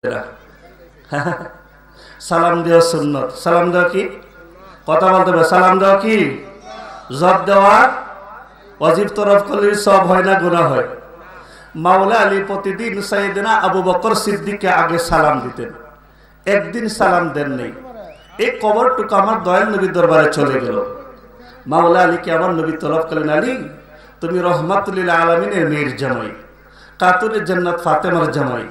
সালাম দেওয়া সুন্নত। সালাম দেওয়া কি? কথা বলতে হবে। সালাম দেওয়া কি? জব দেওয়া, অজিব তরফ করলে সব হয় না গুণা হয়। মাওলা আলী প্রতিদিন সাইদিনা আবু বকর সিদ্দিককে আগে সালাম দিতেন। একদিন সালাম দেন নেই। এই কবরটুকু আমার দয়াল নবীর দরবারে চলে গেল। মাওলা আলীকে আমার নবী তলব করলেন, আলী, তুমি রহমাতুল্লিল আলমিনের মেয়ের জামাই। কাতুরের জান্নাত ফাতেমার জামাই।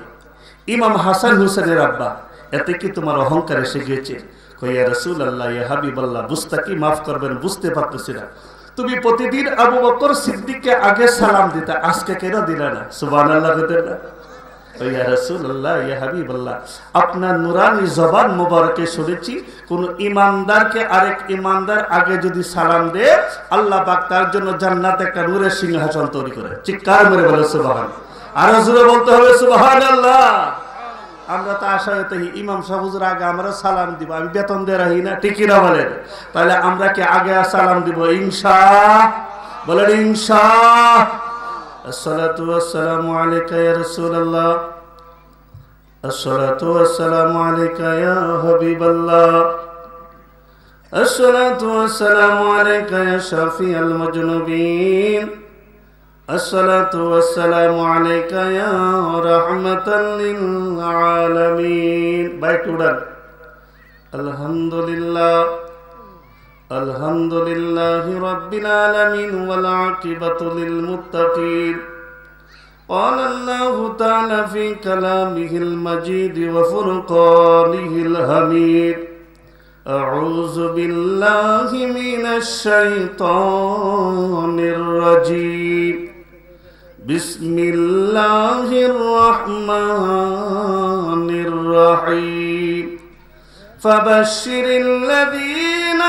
ইমাম হাসান হুসেনের আব্বা, এতে কি তোমার অহংকার এসে গিয়েছে? কইয়া রসুল আল্লাহ ইয়া হাবিব আল্লাহ বুঝতা কি মাফ করবেন, বুঝতে পারতেছি না। তুমি প্রতিদিন আবু বকর সিদ্দিককে আগে সালাম দিতা, আজকে কেন দিলে না? সুবান আল্লাহ না। আরেক ইমানদার আগে যদি দে, আল্লাহ তার জন্য সিংহাসন তৈরি করে। চিৎকার বলে বলতে হবে, সুবহানাল্লাহ। আমরা তো আশায় ইমাম সাহুজুর আগে আমরা সালাম দিব। আমি বেতন দে রাহি না, ঠিকই না বলেন? তাহলে আমরা কি আগে সালাম দিব? ইনশা বলে ইনশা। আসসালাতু আসসালামু আলাইকা ইয়া রাসূলুল্লাহ। আসসালাতু আসসালামু আলাইকা ইয়া হাবিবাল্লাহ। আসসালাতু আসসালামু আলাইকা ইয়া শাফিআল মুজনুবিন। الصلاة والسلام عليك يا رحمة للعالمين بايتودر الحمد لله الحمد لله رب العالمين والعاقبة للمتقين قال الله تعالى في كلامه المجيد وفرقانه الحميد أعوذ بالله من الشيطان الرجيم بسم الله الرحمن الرحيم فبشر الذين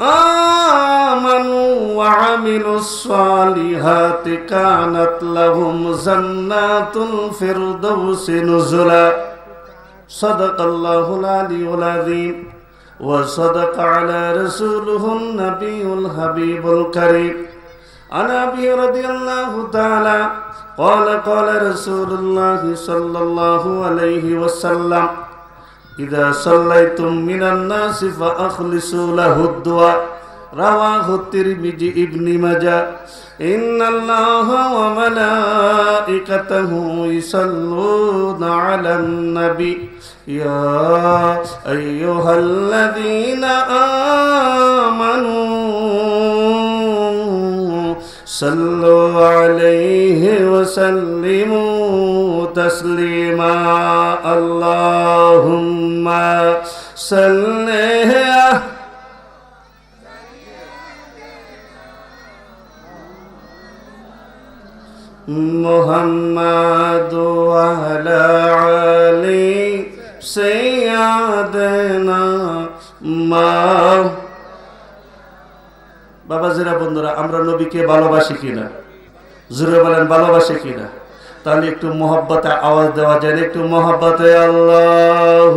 آمنوا وعملوا الصالحات كانت لهم جنات الفردوس نزلا صدق الله العلي العظيم وصدق على رسوله النبي الحبيب الكريم عن ابي رضي الله تعالى قال قال رسول الله صلى الله عليه وسلم إذا صليتم من الناس فأخلصوا له الدعاء رواه الترمذي ابن ماجه إن الله وملائكته يصلون على النبي يا أيها الذين آمنوا صلوا عليه وسلموا تسليما اللهم صل محمد وعلى علي سيدنا ما বাবা জিরা বন্ধুরা, আমরা নবীকে ভালোবাসি কিনা? জুড়ে বলেন, ভালোবাসি কিনা? তাহলে একটু মোহব্বতে আওয়াজ দেওয়া যায় একটু মোহব্বতে আল্লাহ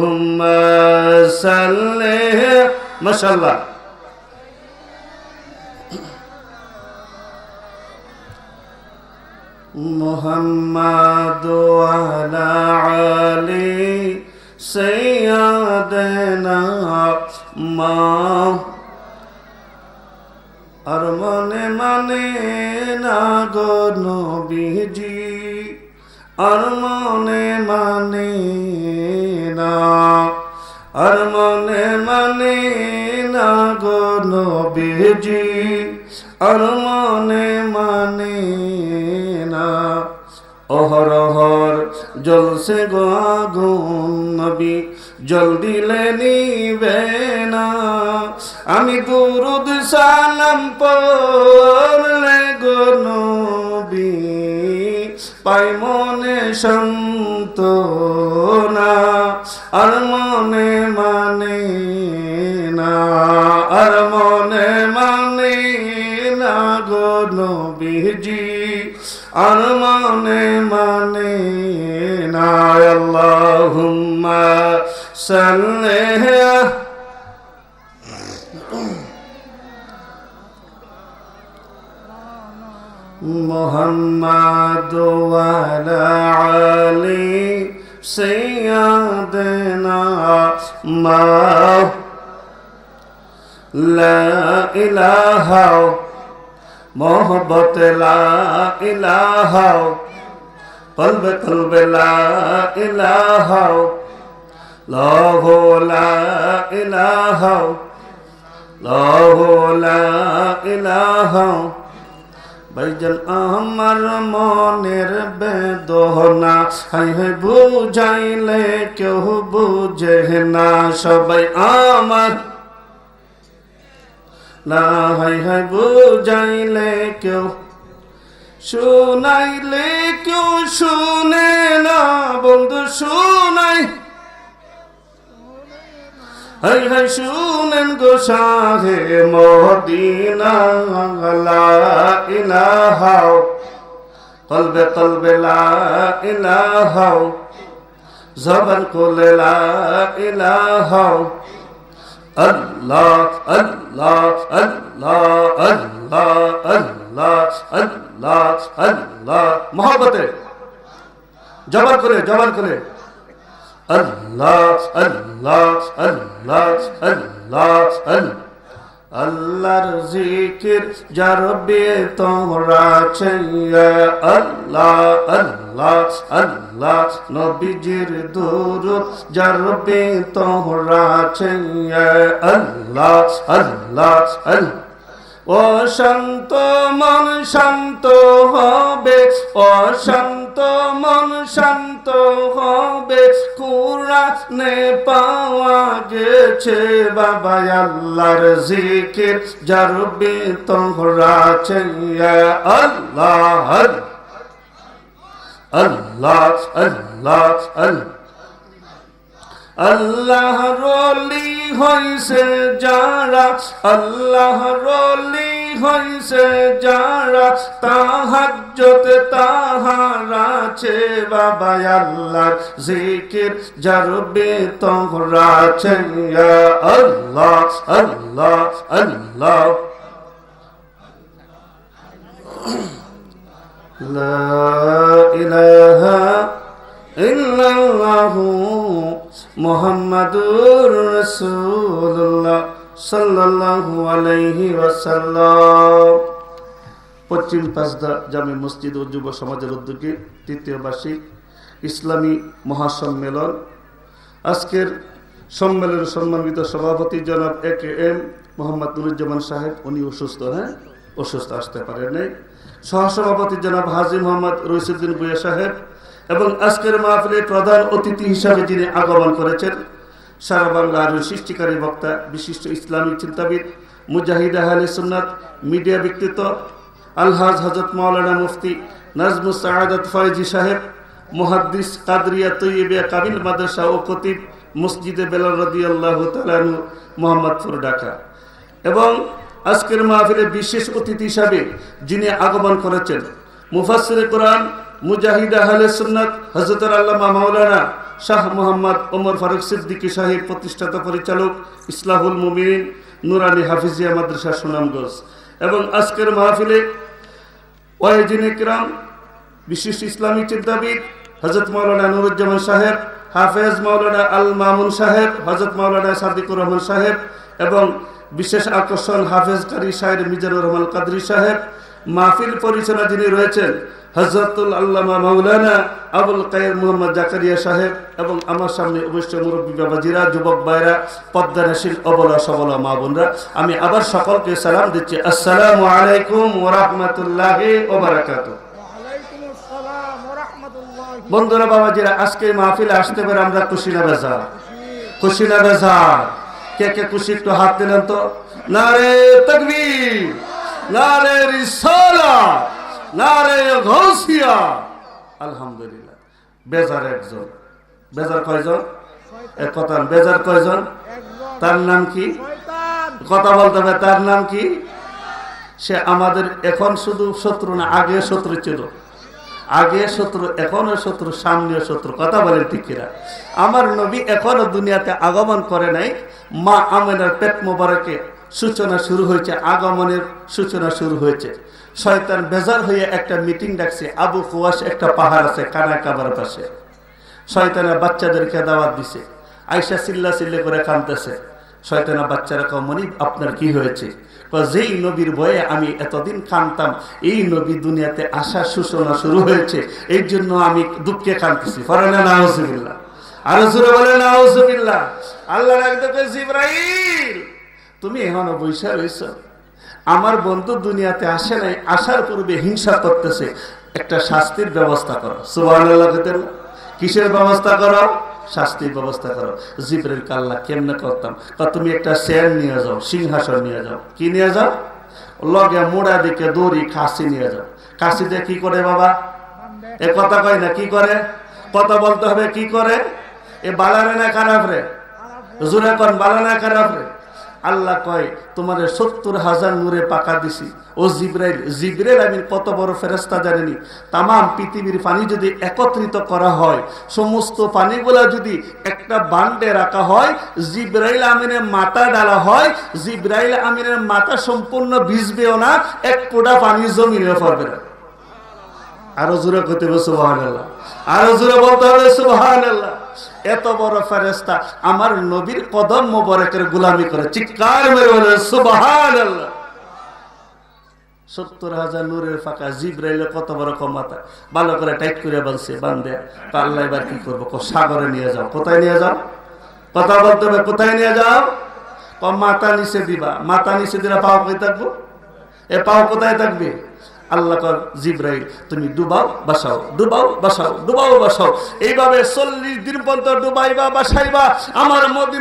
মশাল্লাহ মোহাম্মদ আলী সৈয়াদনা মা আর মনে মানে না গো নবীজি, আর মনে মানে না, আর মনে মানে না গো নবীজি, আর মনে মানে না। অহরহর জলসে গো আগুন নবী জল দিলে নিবে না। আমি দুরুদ সালাম পড়লে গো নবী, পাই মনে শান্ত না আর মনে মানে না, আর মনে মানে না গো নবীজি, আর মনে মানে না। আল্লাহুম্মা محمد وعلى علي سيدنا ما لا إله محبت لا إله قلب قلب لا إله له لا إله له لا إله ভাইজান আমার মনের বেদনা। হাই হাই বুঝাইলে কেউ বুঝে না সবাই আমার। না, হাই হাই বুঝাইলে কেউ শুনাইলে কেউ শুনে না, বন্ধু শুনাই। হাই হাই শুনেন গো শাহে মদিনা লা ইলাহা কলবে কলবে লা ইলাহা জবান কোলে লা ইলাহা আল্লাহ আল্লাহ আল্লাহ আল্লাহ আল্লাহ আল্লাহ আল্লাহ মহব্বতে জবান করে জবান করে আল্লাহ আল্লাহ আল্লাহ আল্লাহ আল্লাহ। আল্লাহর জিকির জারবে তোমরা চাইয়া আল্লাহ আল্লাহ আল্লাহ। নবীজির দুরুদ জারবে তোমরা চাইয়া আল্লাহ আল্লাহ আল্লাহ। অশান্ত মন শান্ত হবে, অশান্ত মন শান্ত হবে। কুরানে পাওয়া গেছে বাবা আল্লাহর জিকির জারবি তোমরা চাইয়া আল্লাহ আল্লাহ আল্লাহ আল্লাহ। আল্লাহ রলি হইছে যারা আল্লাহ রলি হইছে যারা তাহাজ্জতে তাহারাছে বাবা আল্লাহ জিকির জারবে তোমরা চাইয়া আল্লাহ আল্লাহ আল্লাহ لا إله সাল্লাল্লাহু আলাইহি ওয়াসাল্লাম। পশ্চিম পাঁচদা জামে মসজিদ ও যুব সমাজের উদ্যোগে তৃতীয় বার্ষিক ইসলামী মহাসম্মেলন। আজকের সম্মেলনের সম্মানিত সভাপতি জনাব A K M Mohammad Nuruzzaman সাহেব, উনি অসুস্থ হ্যাঁ? অসুস্থ আসতে পারেন নাই। সহসভাপতি জনাব হাজি মোহাম্মদ রইসুদ্দিন ভুয়া সাহেব এবং আজকের মাহফিলে প্রধান অতিথি হিসাবে যিনি আগমন করেছেন সারা বাংলার সৃষ্টিকারী বক্তা, বিশিষ্ট ইসলামী চিন্তাবিদ, মুজাহিদ আহলে সুন্নাত, মিডিয়া ব্যক্তিত্ব, আলহাজ হজরত মাওলানা মুফতি নাজমুস সাহাদত ফয়েজি সাহেব, মুহাদ্দিস কাদরিয়া তৈয়বিয়া কাবিল মাদ্রাসা ও কতিব মসজিদে বেলাল রদি আল্লাহ তালু মোহাম্মদপুর, ঢাকা। এবং আজকের মাহফিলে বিশেষ অতিথি হিসাবে যিনি আগমন করেছেন মুফাসির কোরআন, মুজাহিদ আহলে সুন্নাত হজরত আল্লামা মাওলানা শাহ মোহাম্মদ ওমর ফারুক সিদ্দিকী সাহেব প্রতিষ্ঠাতা পরিচালক, ইসলাহুল মুমিন নুরানি হাফিজিয়া মাদ্রাসা, সুনামগঞ্জ। এবং আজকের মাহফিলে ওয়াহিদিন ইকরাম বিশিষ্ট ইসলামী চিন্তাবিদ হজরত মাওলানা নুরুজ্জামান সাহেব, হাফেজ মাওলানা আল মামুন সাহেব হজরত মাওলানা সাদিকুর রহমান সাহেব এবং বিশেষ আকর্ষণ হাফেজ কারি সাহেব মিজানুর রহমান কাদরি সাহেব মাহফিল পরিচালনা যিনি রয়েছেন হজরতুল আল্লামা মাওলানা আবুল কায়ের মোহাম্মদ জাকারিয়া সাহেব এবং আমার সামনে অবশ্যই মুরব্বী বাবাজিরা, যুবক ভাইরা, পদ্মানাশীল অবলা সবলা মা বোনরা, আমি আবার সকলকে সালাম দিচ্ছি। আসসালামু আলাইকুম ওরহমতুল্লাহ ওবরাকাত বন্ধুরা, বাবাজিরা, আজকে মাহফিলে আসতে পারে আমরা খুশি না বেজা খুশিনা বেজা কে কে খুশি একটু হাত দিলেন তো? নারে তকবীর। নারে নারে বেজার একজন। বেজার কয়জন? এক কথা বেজার কয়জন? তার নাম কি? কথা বলতে হবে, তার নাম কি? সে আমাদের এখন শুধু শত্রু না আগে শত্রু ছিল। আগে শত্রু এখনও শত্রু, সামনেও শত্রু। কথা ঠিক কিনা? আমার নবী এখনও দুনিয়াতে আগমন করে নাই। মা আমেনার পেট মোবারকে সূচনা শুরু হয়েছে, আগমনের সূচনা শুরু হয়েছে। শয়তান বেজার হয়ে একটা মিটিং ডাকছে, আবু কুয়াশ একটা পাহাড় আছে কানা কাবার পাশে। শয়তানা বাচ্চাদেরকে দাওয়াত দিছে আয়সা চিল্লা চিল্লে করে কাঁদতেছে। শয়তানা বাচ্চারা কমনি আপনার কি হয়েছে? যেই নবীর ভয়ে আমি এতদিন কানতাম এই নবী দুনিয়াতে আসা সূচনা শুরু হয়েছে, এই জন্য আমি দুঃখে কানতেছি ফরানা নাউজুবিল্লাহ। আর জোরে বলে নাউজুবিল্লাহ। আল্লাহ রাখতে ইব্রাহিম তুমি এখনও বৈশা রয়েছ। আমার বন্ধু দুনিয়াতে আসে নাই, আসার পূর্বে হিংসা করতেছে। একটা শাস্তির ব্যবস্থা করো। না? কিসের ব্যবস্থা করো? শাস্তির ব্যবস্থা করো। জিবরের কাল্লা কেমনে করতাম? তা তুমি একটা শের নিয়ে যাও, সিংহাসন নিয়ে যাও। কি নিয়ে যাও? লগে মোড়া দিকে দড়ি কাশি নিয়ে যাও। দিয়ে কি করে বাবা? এ কথা কয় না, কি করে? কথা বলতে হবে, কি করে? এ বালারে না খারাপ রে? জোরে কন বালানা খারাপ রে? আল্লাহ কয়, তোমার সত্তর হাজার নূরে পাকা দিছি। ও জিব্রাইল জিব্রাইল আমি কত বড় ফেরেস্তা জানেনি? তাম পৃথিবীর পানি যদি একত্রিত করা হয়, সমস্ত পানিগুলা যদি একটা বান্ডে রাখা হয়, জিব্রাইল আমিনের মাথা ডালা হয়, জিব্রাইল আমিনের মাথা সম্পূর্ণ ভিজবেও না, এক ফোঁটা পানি জমিনে পড়বে না। আরও জোরে করতে হবে সুবাহান আল্লাহ আরও জোরে বলতে হবে সুবাহান আল্লাহ এত বড় ফেরেস্তা আমার নবীর কদম মোবারকের গোলামি করে, চিৎকার মেরে বলে সুবাহান আল্লাহ সত্তর হাজার নূরের ফাঁকা জিব্রাইলে কত বড় ক্ষমতা। ভালো করে টাইট করে বানছে বান্ধে আল্লাহ এবার কি করব? সাগরে নিয়ে যাও। কোথায় নিয়ে যাও? কথা বলতে হবে, কোথায় নিয়ে যাও? মাথা নিচে দিবা। মাথা নিচে দিলে পাও কোথায় থাকব? এ পাও কোথায় থাকবে? আল্লাহ কর জিব্রাইল, তুমি ডুবাও বাসাও ডুবাও বাসাও ডুবাও বাসাও এইভাবে চল্লিশ দিন পর্যন্ত ডুবাইবা বাসাইবা আমার মদিনা